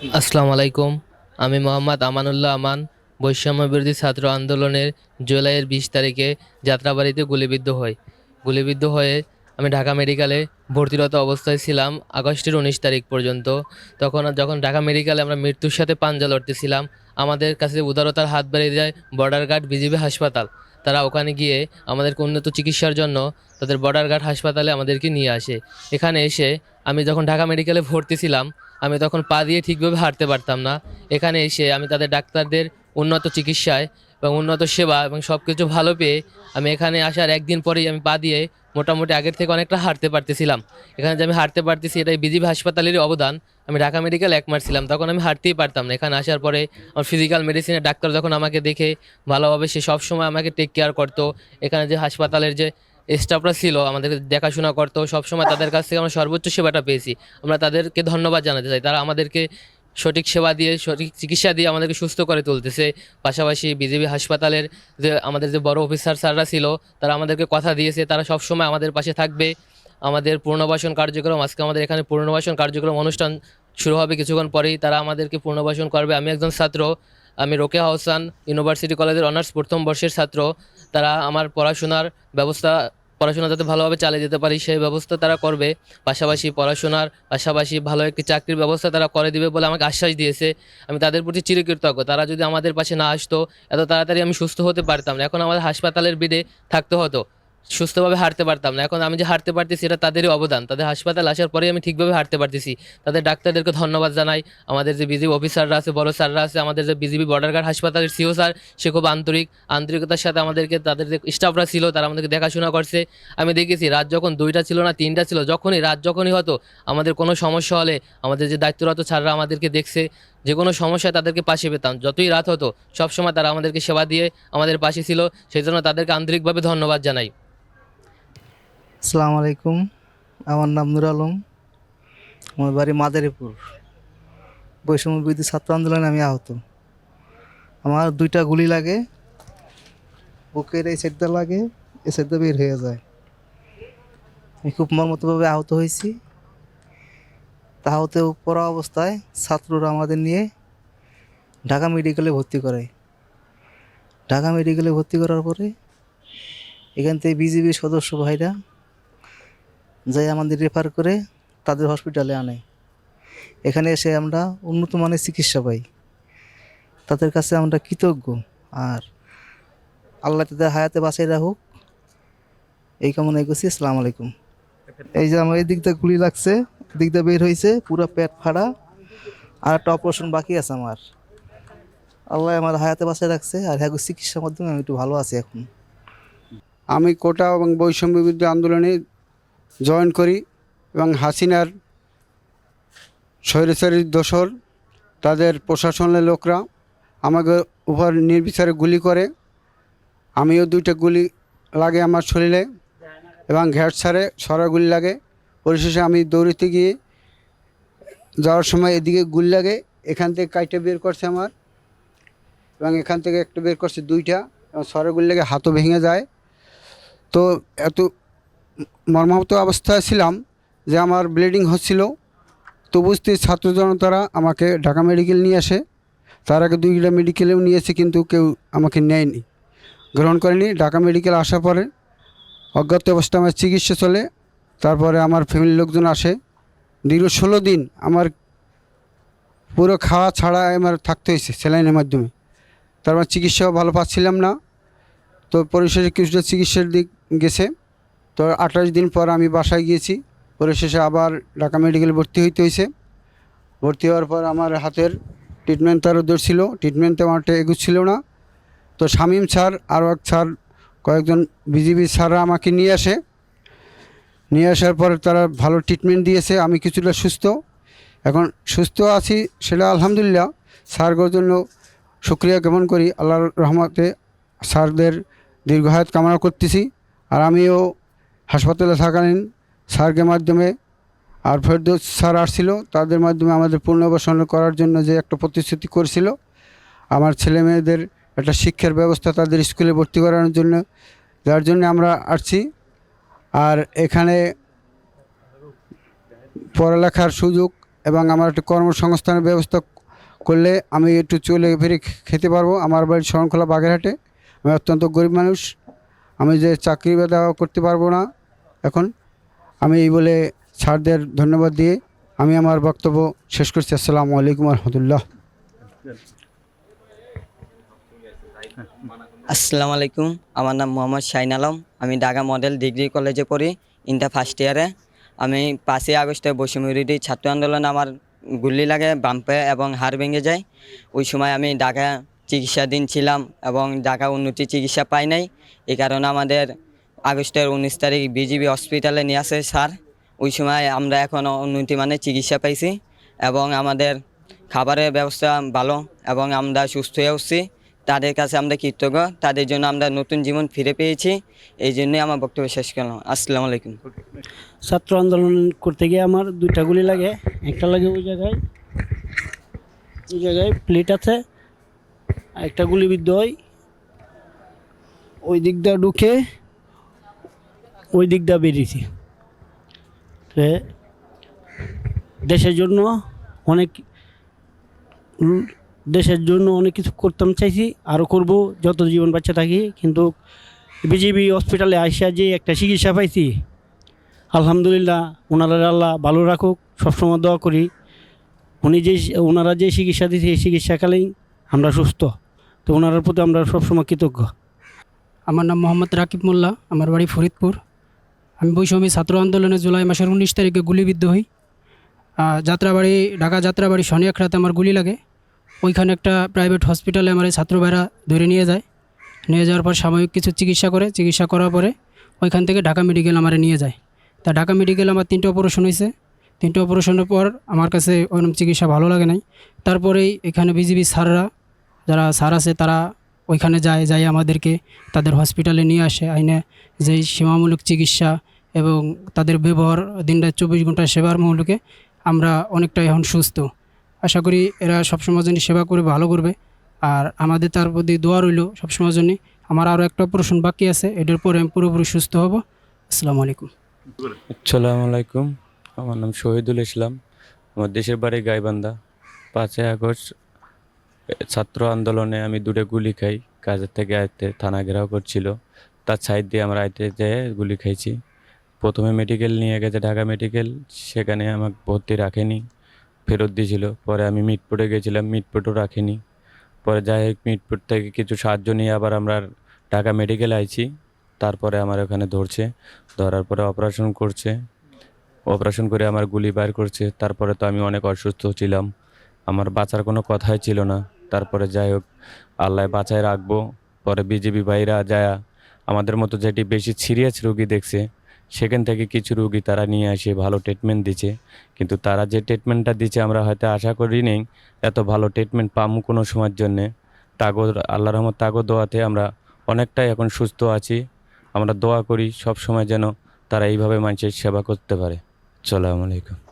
আসসালামু আলাইকুম। আমি মোহাম্মদ আমানুল্লাহ আমান, বৈষম্য বিরোধী ছাত্র আন্দোলনের জুলাইয়ের বিশ তারিখে যাত্রাবাড়িতে গুলিবিদ্ধ হই। গুলিবিদ্ধ হয়ে আমি ঢাকা মেডিকেলে ভর্তিরত অবস্থায় ছিলাম আগস্টের উনিশ তারিখ পর্যন্ত। তখন যখন ঢাকা মেডিকেলে আমরা মৃত্যুর সাথে পাঞ্জা লড়তেছিলাম, আমাদের কাছে উদারতার হাত বাড়িয়ে দেয় বর্ডার গার্ড বিজিবি হাসপাতাল। তারা ওখানে গিয়ে আমাদেরকে উন্নত চিকিৎসার জন্য তাদের বর্ডার গার্ড হাসপাতালে আমাদেরকে নিয়ে আসে। এখানে এসে আমি যখন ঢাকা মেডিকেলে ভর্তি ছিলাম আমি তখন পা দিয়ে ঠিকভাবে হাঁটতে পারতাম না। এখানে এসে আমি তাদের ডাক্তারদের উন্নত চিকিৎসায় এবং উন্নত সেবা এবং সব কিছু ভালো পেয়ে আমি এখানে আসার একদিন পরেই আমি পা দিয়ে মোটামুটি আগের থেকে অনেকটা হাঁটতে পারতেছিলাম। এখানে যে আমি হাঁটতে পারতেছি এটাই বিজিবি হাসপাতালেরই অবদান। আমি ঢাকা মেডিকেল এক মাস ছিলাম, তখন আমি হাঁটতেই পারতাম না। এখানে আসার পরে আমার ফিজিক্যাল মেডিসিনের ডাক্তার যখন আমাকে দেখে, ভালোভাবে সে সবসময় আমাকে টেক কেয়ার করতো। এখানে যে হাসপাতালের যে স্টাফরা ছিল, আমাদের দেখাশোনা করতো, সবসময় তাদের কাছ থেকে আমরা সর্বোচ্চ সেবাটা পেয়েছি। আমরা তাদেরকে ধন্যবাদ জানাতে চাই। তারা আমাদেরকে সঠিক সেবা দিয়ে, সঠিক চিকিৎসা দিয়ে আমাদেরকে সুস্থ করে তুলতেছে। পাশাপাশি বিজেপি হাসপাতালের যে, আমাদের যে বড় অফিসার স্যাররা ছিল, তারা আমাদেরকে কথা দিয়েছে। তারা সবসময় আমাদের পাশে থাকবে। আমাদের পুনর্বাসন কার্যক্রম, আজকে আমাদের এখানে পুনর্বাসন কার্যক্রম অনুষ্ঠান শুরু হবে কিছুক্ষণ পরেই। তারা আমাদেরকে পুনর্বাসন করবে। আমি একজন ছাত্র আমি রোকেয়া হাসান ইউনিভার্সিটি কলেজের অনার্স প্রথম বর্ষের ছাত্র। তারা আমার পড়াশোনার ব্যবস্থা, পড়াশোনা যাতে ভালোভাবে চালিয়ে যেতে পারি, সেই ব্যবস্থা তারা করবে। পাশাপাশি পড়াশোনার পাশাপাশি ভালো একটি চাকরির ব্যবস্থা তারা করে দিবে বলে আমাকে আশ্বাস দিয়েছে। আমি তাদের প্রতি চিরকৃতজ্ঞ। তারা যদি আমাদের পাশে না আসতো, এত তাড়াতাড়ি আমি সুস্থ হতে পারতাম না। এখন আমাদের হাসপাতালের বেডে থাকতে হতো। সুস্থভাবে হারতে পারতাম না। এখন আমি যে হারতে পারতেছি, এটা তাদেরই অবদান। তাদের হাসপাতাল আসার পরেই আমি ঠিকভাবে হারতে পারতেছি। তাদের ডাক্তারদেরকে ধন্যবাদ জানাই। আমাদের যে বিজিবি অফিসাররা আছে, বড় স্যাররা আছে, আমাদের যে বিজিবি বর্ডার গার্ড হাসপাতালের সিও স্যার, সে খুব আন্তরিক। আন্তরিকতার সাথে আমাদেরকে, তাদের যে স্টাফরা ছিল, তারা আমাদেরকে দেখাশোনা করছে। আমি দেখেছি, রাত যখন দুইটা ছিল না, তিনটা ছিল, যখনই, রাত যখনই হতো, আমাদের কোনো সমস্যা হলে আমাদের যে দায়িত্বরত স্যাররা আমাদেরকে দেখছে, যে কোনো সমস্যায় তাদেরকে পাশে পেতাম। যতই রাত হতো, সবসময় তারা আমাদেরকে সেবা দিয়ে আমাদের পাশে ছিল। সেই জন্য তাদেরকে আন্তরিকভাবে ধন্যবাদ জানাই। আসসালামু আলাইকুম। আমার নাম নুর আলম। আমার বাড়ি মাদারীপুর। বৈষম্য বিরোধী ছাত্র আন্দোলনে আমি আহত। আমার দুইটা গুলি লাগে। বুকের এই সাইডটা লাগে, এই সাইডটা বের হয়ে যায়। আমি খুব মর্মতভাবে আহত হয়েছি। তাহতেও পড়া অবস্থায় ছাত্ররা আমাদের নিয়ে ঢাকা মেডিকেলে ভর্তি করে ঢাকা মেডিকেলে ভর্তি করার পরে এখান থেকে বিজিবির সদস্য ভাইরা যাই আমাদের রেফার করে তাদের হসপিটালে আনে। এখানে এসে আমরা উন্নত মানের চিকিৎসা পাই। তাদের কাছে আমরা কৃতজ্ঞ। আর আল্লাহ তাদের হায়াতে বাঁচাই রাখুক। এই কামনাই করছি। আসসালাম আলাইকুম। এই যে আমার এই দিকটা গুলি লাগছে দিকটা বের হয়েছে, পুরো পেট ফাড়া। আর একটা অপারেশন বাকি আছে আমার। আল্লাহ আমার হায়াতে বাঁচাই রাখছে। আর হ্যাঁ চিকিৎসার মাধ্যমে আমি একটু ভালো আছি এখন। আমি কোটা এবং বৈষম্য বিরুদ্ধে আন্দোলনে জয়েন করি এবং হাসিনার স্বৈরাচারী দোসর তাদের প্রশাসনের লোকরা আমাকে উপর নির্বিচারে গুলি করে। আমিও দুইটা গুলি লাগে আমার শরীরে এবং ঘ্যাট ছাড়ে, সরা গুলি লাগে। পরিশেষে আমি দৌড়িতে গিয়ে যাওয়ার সময় এদিকে গুলি লাগে, এখান থেকে কাইটে বের করছে আমার? এবং এখান থেকে একটা বের করছে দুইটা, এবং সরা গুলি লাগে, হাতও ভেঙে যায়। তো এত মর্মাহত অবস্থায় ছিলাম যে আমার ব্লিডিং হচ্ছিল। তো বুঝতে ছাত্র জনতারা আমাকে ঢাকা মেডিকেল নিয়ে আসে। তার আগে দুইটা মেডিকেলেও নিয়েছে কিন্তু কেউ আমাকে নেয়নি। গ্রহণ করেনি। ঢাকা মেডিকেল আসার পরে অজ্ঞাত অবস্থায় আমার চিকিৎসা চলে। তারপরে আমার ফ্যামিলির লোকজন আসে। দীর্ঘ ষোলো দিন আমার পুরো খাওয়া ছাড়া আমার থাকতে হয়েছে স্যালাইনের মাধ্যমে। তারপর চিকিৎসাও ভালো পাচ্ছিলাম না। তো পরিশেষে কিছুটা চিকিৎসার দিক গেছে। তো আঠাশ দিন পর আমি বাসায় গিয়েছি। পরিশেষে আবার ঢাকা মেডিকেল ভর্তি হইতে হয়েছে ভর্তি হওয়ার পর আমার হাতের ট্রিটমেন্ট তারও দূর ছিল। ট্রিটমেন্টে আমারটা এগুচ্ছিল না। তো শামীম স্যার, আরও এক স্যার, কয়েকজন বিজিবি স্যাররা আমাকে নিয়ে আসে। নিয়ে আসার পর তারা ভালো ট্রিটমেন্ট দিয়েছে। আমি কিছুটা সুস্থ। এখন সুস্থ আছি সেটা আলহামদুলিল্লাহ। স্যারগুলোর জন্য শুক্রিয়া জ্ঞাপন করি। আল্লাহর রহমতে স্যারদের দীর্ঘায়ত কামনা করতেছি। আর আমিও হাসপাতালে থাকালীন স্যারকে মাধ্যমে আর ফেরদৌস স্যার আসছিল, তাদের মাধ্যমে আমাদের পুনর্বাসন করার জন্য যে একটা প্রতিশ্রুতি করেছিল, আমার ছেলে মেয়েদের একটা শিক্ষার ব্যবস্থা তাদের স্কুলে ভর্তি করানোর জন্য, যার জন্য আমরা আসছি। আর এখানে পড়ালেখার সুযোগ এবং আমার একটু কর্মসংস্থানের ব্যবস্থা করলে আমি একটু চলে ফিরে খেতে পারব। আমার বাড়ি শরণখোলা বাগেরহাটে। আমি অত্যন্ত গরিব মানুষ। আমি যে চাকরি করতে পারব না। এখন আমি এই বলে স্যারদের ধন্যবাদ দিয়ে আমি আমার বক্তব্য শেষ করছি। আসসালামু আলাইকুম রহমতুল্লাহ আসসালামু আলাইকুম। আমার নাম মোহাম্মদ শাহিন আলম। আমি ঢাকা মডেল ডিগ্রি কলেজে পড়ি, ইন্টার ফার্স্ট ইয়ারে। আমি পাঁচই আগস্টে বৈষম্যবিরোধী ছাত্র আন্দোলন আমার গুলি লাগে, বাম্পে এবং হাড় ভেঙে যায়। ওই সময় আমি ঢাকা চিকিৎসাধীন ছিলাম এবং ঢাকা উন্নতি চিকিৎসা পাই নাই। এই কারণে আমাদের আগস্টের উনিশ তারিখ বিজিবি হসপিটালে নিয়ে আসে স্যার। ওই সময় আমরা এখন উন্নতি মানে চিকিৎসা পাইছি এবং আমাদের খাবারের ব্যবস্থা ভালো এবং আমরা সুস্থ হয়ে উঠছি। তাদের কাছে আমরা কৃতজ্ঞ। তাদের জন্য আমরা নতুন জীবন ফিরে পেয়েছি। এই জন্যই আমার বক্তব্য শেষ করলাম। আসসালামু আলাইকুম। ছাত্র আন্দোলন করতে গিয়ে আমার দুইটা গুলি লাগে। একটা লাগে ওই জায়গায় ওই জায়গায় প্লেট আছে। একটা গুলিবিদ্ধ হয়। ওই দিক দিয়ে ঢুকে ওই দিকটা বেরিয়েছি। দেশের জন্য অনেক দেশের জন্য অনেক কিছু করতাম চাইছি আরও করব, যত জীবন বাচ্চা থাকি। কিন্তু বিজিবি হসপিটালে আইসা যে একটা চিকিৎসা পাইছি, আলহামদুলিল্লাহ ওনারা আল্লাহ ভালো রাখুক, সবসময় দোয়া করি। উনি যে ওনারা যে চিকিৎসা দিয়েছে এই চিকিৎসাকালীন আমরা সুস্থ। তো ওনার প্রতি আমরা সবসময় কৃতজ্ঞ। আমার নাম মোহাম্মদ রাকিব মোল্লা, আমার বাড়ি ফরিদপুর। আমি বৈষম্য ছাত্র আন্দোলনে জুলাই মাসের উনিশ তারিখে গুলিবিদ্ধ হই। যাত্রাবাড়ি, ঢাকা যাত্রাবাড়ি শনি এক রাতে আমার গুলি লাগে। ওইখানে একটা প্রাইভেট হসপিটালে আমার এই ছাত্র ভাইরা ধরে নিয়ে যায়। নিয়ে যাওয়ার পর সাময়িক কিছু চিকিৎসা করে। চিকিৎসা করার পরে ওইখান থেকে ঢাকা মেডিকেল আমার নিয়ে যায়। তা ঢাকা মেডিকেল আমার তিনটে অপারেশন হয়েছে তিনটে অপারেশনের পর আমার কাছে ওইরকম চিকিৎসা ভালো লাগে নাই। তারপরেই এখানে বিজিবি স্যাররা, যারা স্যার আছে তারা ওইখানে যায় যায় আমাদেরকে তাদের হসপিটালে নিয়ে আসে। আইনে যেই সীমামূলক চিকিৎসা এবং তাদের ব্যবহার দিনটা চব্বিশ ঘণ্টা সেবার মূলকে আমরা অনেকটা এখন সুস্থ। আশা করি এরা সবসময় জন্য সেবা করে ভালো করবে। আর আমাদের তার প্রতি দোয়া রইল সবসময় জন্য। আমার আরও একটা অপারেশন বাকি আছে, এটার পরে আমি পুরোপুরি সুস্থ হব। আসসালামু আলাইকুম। আসসালামু আলাইকুম। আমার নাম শহীদুল ইসলাম। আমার দেশের বাড়ি গাইবান্ধা। পাঁচই আগস্ট ছাত্র আন্দোলনে আমি দূরে গুলি খাই। কাজের থেকে আইতে থানা ঘেরাও করছিল। তার সাইড দিয়ে আমরা আইতে যেয়ে গুলি খাইছি। প্রথমে মেডিকেল নিয়ে গেছে ঢাকা মেডিকেল সেখানে আমাকে ভর্তি রাখেনি, ফেরত দিয়েছিল। পরে আমি মিটপুরে গেছিলাম মিটপুটও রাখেনি। পরে যাই হোক মিটপুর থেকে কিছু সাহায্য নিয়ে আবার আমরা ঢাকা মেডিকেল আইছি। তারপরে আমার ওখানে ধরছে, ধরার পরে অপারেশন করছে। অপারেশন করে আমার গুলি বাইর করছে। তারপরে তো আমি অনেক অসুস্থ ছিলাম। আমার বাঁচার কোনো কথাই ছিল না। তারপরে যাই হোক, আল্লাহ বাঁচায় রাখব। পরে বিজেপি ভাইরা যায় আমাদের মতো যেটি বেশি সিরিয়াস রুগী দেখছে সেখান থেকে কিছু রুগী তারা নিয়ে আসে, ভালো ট্রিটমেন্ট দিচ্ছে। কিন্তু তারা যে ট্রিটমেন্টটা দিচ্ছে আমরা হয়তো আশা করি নেই, এত ভালো ট্রিটমেন্ট পামু কোনো সময়ের জন্যে। তাগো আল্লাহ রহমত, তাগো দোয়াতে আমরা অনেকটাই এখন সুস্থ আছি। আমরা দোয়া করি সব সময় যেন তারা এইভাবে মানুষের সেবা করতে পারে। আসসালামু আলাইকুম।